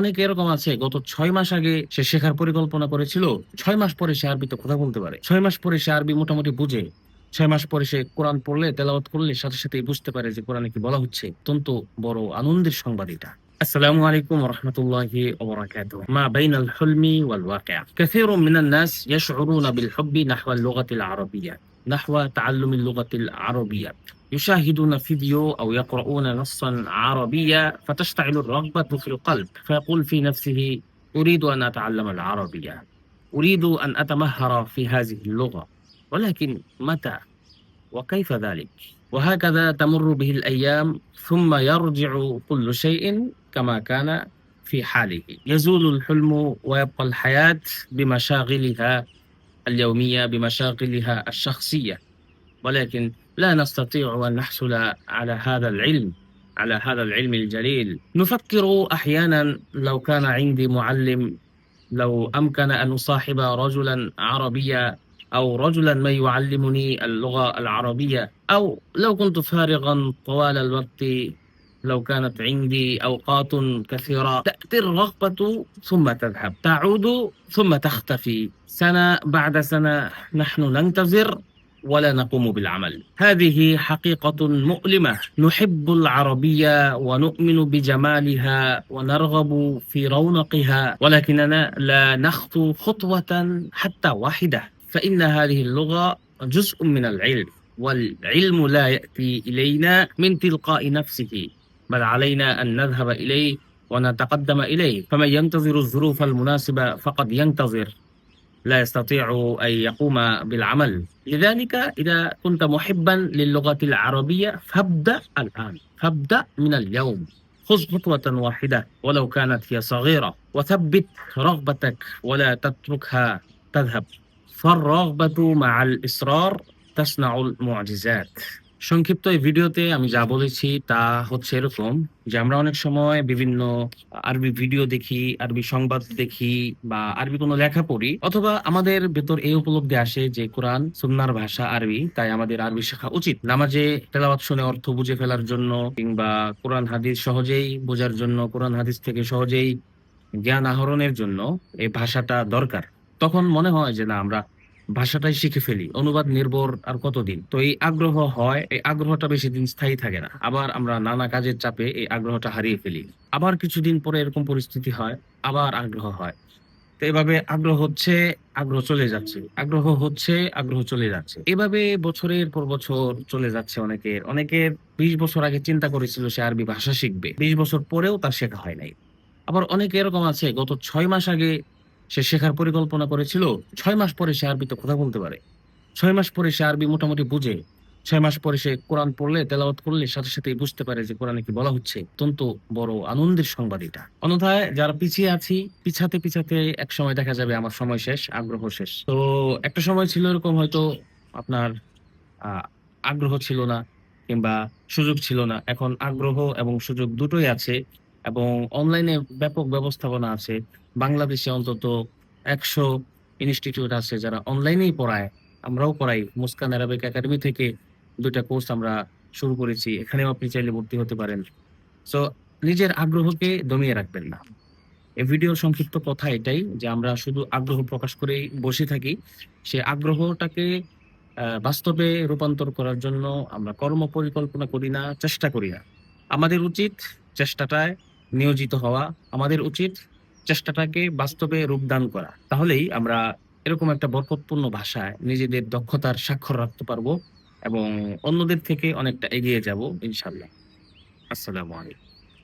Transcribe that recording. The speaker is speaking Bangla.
অনেকে এরকম আছে গত ছয় মাস আগে সে শেখার পরিকল্পনা করেছিল ছয় মাস পরে সে আরবিতে কথা বলতে পারে ছয় মাস পরে সে আরবি মোটামুটি বুঝে ছয় মাস পরে সে কোরআন পড়লে তেলাওয়াত করলে সাথে সাথে বুঝতে পারে যে কোরআনে কি বলা হচ্ছে অত্যন্ত বড় আনন্দের সংবাদ এটা السلام عليكم ورحمة الله وبركاته ما بين الحلم والواقع كثير من الناس يشعرون بالحب نحو اللغة العربية نحو تعلم اللغة العربية. يشاهدون فيديو أو يقرؤون نصا عربيا فتشتعل الرغبة في القلب. فيقول في نفسه أريد أن أتعلم العربية. أريد أن أتمهر في هذه اللغة. ولكن متى؟ وكيف ذلك؟ وهكذا تمر به الأيام ثم يرجع كل شيء كما كان في حاله. يزول الحلم ويبقى الحياة بمشاغلها اليومية بمشاغلها الشخصية. ولكن لا نستطيع أن نحصل على هذا العلم على هذا العلم الجليل. نفكر أحيانا لو كان عندي معلم لو أمكن أن أصاحب رجلا عربيا أو رجلا ما يعلمني اللغة العربية أو لو كنت فارغا طوال الوقت لو كانت عندي أوقات كثيرة تأتي الرغبة ثم تذهب. تعود ثم تختفي. سنة بعد سنة نحن ننتظر ولا نقوم بالعمل. هذه حقيقة مؤلمة. نحب العربية ونؤمن بجمالها ونرغب في رونقها ولكننا لا نخطو خطوة حتى واحدة. فإن هذه اللغة جزء من العلم والعلم لا يأتي إلينا من تلقاء نفسه. بل علينا أن نذهب إليه ونتقدم إليه. فمن ينتظر الظروف المناسبة فقد ينتظر. لا يستطيع أن يقوم بالعمل. لذلك إذا كنت محبا للغة العربية فابدأ الآن. فابدأ من اليوم. خذ خطوة واحدة ولو كانت هي صغيرة وثبت رغبتك ولا تتركها تذهب. فالرغبة مع الإصرار تصنع المعجزات. সংক্ষিপ্ত এই ভিডিওতে আমি যা বলেছি তা হচ্ছে এরকম যে আমরা অনেক সময় বিভিন্ন আরবি ভিডিও দেখি, আরবি সংবাদ দেখি বা আরবি কোনো লেখা পড়ি অথবা আমাদের ভেতর এই উপলব্ধি আসে যে কোরআন, সুন্নার ভাষা আরবি, তাই আমাদের আরবি শেখা উচিত। নামাজে তেলাওয়াত শুনে অর্থ বুঝে ফেলার জন্য কিংবা কোরআন হাদিস সহজেই বোঝার জন্য, কোরআন হাদিস থেকে সহজেই জ্ঞান আহরণের জন্য এই ভাষাটা দরকার। তখন মনে হয় যে না, আমরা ভাষাটাই শিখে ফেলি। অনুবাদ নির্ভর আর কতদিন? তো এই আগ্রহ হয়, এই আগ্রহটা বেশি দিন স্থায়ী থাকে না। আবার আমরা নানা কাজের চাপে এই আগ্রহটা হারিয়ে ফেলি। আবার কিছুদিন পরে এরকম পরিস্থিতি হয়, আবার আগ্রহ হয়। তো এভাবে আগ্রহ হচ্ছে, আগ্রহ চলে যাচ্ছে। আগ্রহ হচ্ছে, আগ্রহ চলে যাচ্ছে। এভাবে বছরের পর বছর চলে যাচ্ছে অনেকের। অনেকের বিশ বছর আগে চিন্তা করেছিল সে আরবি ভাষা শিখবে। বিশ বছর পরেও তার শেখা হয় নাই। আবার অনেকে এরকম আছে, গত ছয় মাস আগে সে শেখার পরিকল্পনা করেছিল। ছয় মাস পরে সে আরবিতে কথা বলতে পারে। ছয় মাস পরে সে আরবি মোটামুটি বুঝে। ছয় মাস পরে সে কোরআন পড়লে, তেলাওয়াত করলে, সাথে সাথে বুঝতে পারে যে কোরআনে কি বলা হচ্ছে। অত্যন্ত বড় আনন্দের সংবাদ এটা। অন্যথায় যারা পিছিয়ে আছি, পিছাতে পিছাতে এক সময় দেখা যাবে আমার সময় শেষ, আগ্রহ শেষ। তো একটা সময় ছিল এরকম হয়তো আপনার আগ্রহ ছিল না কিংবা সুযোগ ছিল না। এখন আগ্রহ এবং সুযোগ দুটোই আছে। এবং অনলাইনে ব্যাপক ব্যবস্থাপনা আছে। বাংলাদেশে অন্তত একশো ইনস্টিটিউট আছে যারা অনলাইনেই পড়ায়। আমরাও পড়াই। মুস্কান অ্যারাবিক একাডেমি থেকে দুইটা কোর্স আমরা শুরু করেছি। এখানেও আপনি চাইলে ভর্তি হতে পারেন। সো নিজের আগ্রহকে দমিয়ে রাখবেন না। এই ভিডিওর সংক্ষিপ্ত কথা এটাই যে আমরা শুধু আগ্রহ প্রকাশ করেই বসে থাকি। সে আগ্রহটাকে বাস্তবে রূপান্তর করার জন্য আমরা কর্ম পরিকল্পনা করি না, চেষ্টা করি না। আমাদের উচিত চেষ্টাটায় নিয়োজিত হওয়া আমাদের উচিত চেষ্টাটাকে বাস্তবে রূপদান করা। তাহলেই আমরা এরকম একটা বরকতপূর্ণ ভাষায় নিজেদের দক্ষতার স্বাক্ষর রাখতে পারব এবং অন্যদের থেকে অনেকটা এগিয়ে যাব ইনশাল্লাহ আসসালামু আলাইকুম।